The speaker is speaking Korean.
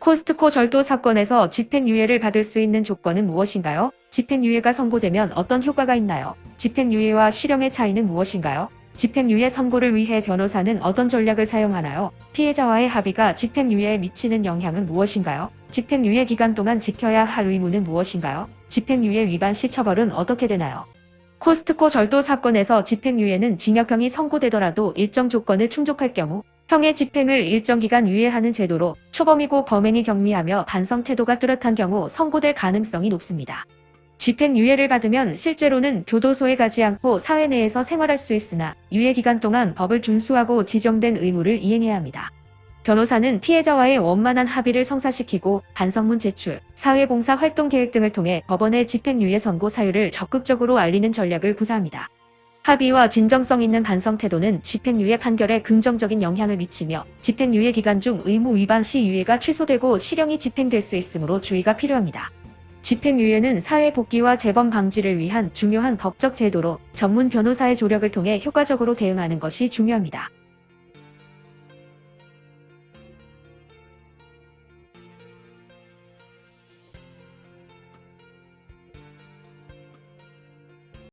코스트코 절도 사건에서 집행유예를 받을 수 있는 조건은 무엇인가요? 집행유예가 선고되면 어떤 효과가 있나요? 집행유예와 실형의 차이는 무엇인가요? 집행유예 선고를 위해 변호사는 어떤 전략을 사용하나요? 피해자와의 합의가 집행유예에 미치는 영향은 무엇인가요? 집행유예 기간 동안 지켜야 할 의무는 무엇인가요? 집행유예 위반 시 처벌은 어떻게 되나요? 코스트코 절도 사건에서 집행유예는 징역형이 선고되더라도 일정 조건을 충족할 경우 형의 집행을 일정 기간 유예하는 제도로 초범이고 범행이 경미하며 반성 태도가 뚜렷한 경우 선고될 가능성이 높습니다. 집행유예를 받으면 실제로는 교도소에 가지 않고 사회 내에서 생활할 수 있으나 유예 기간 동안 법을 준수하고 지정된 의무를 이행해야 합니다. 변호사는 피해자와의 원만한 합의를 성사시키고 반성문 제출, 사회봉사 활동 계획 등을 통해 법원의 집행유예 선고 사유를 적극적으로 알리는 전략을 구사합니다. 합의와 진정성 있는 반성 태도는 집행유예 판결에 긍정적인 영향을 미치며 집행유예 기간 중 의무 위반 시 유예가 취소되고 실형이 집행될 수 있으므로 주의가 필요합니다. 집행유예는 사회 복귀와 재범 방지를 위한 중요한 법적 제도로 전문 변호사의 조력을 통해 효과적으로 대응하는 것이 중요합니다.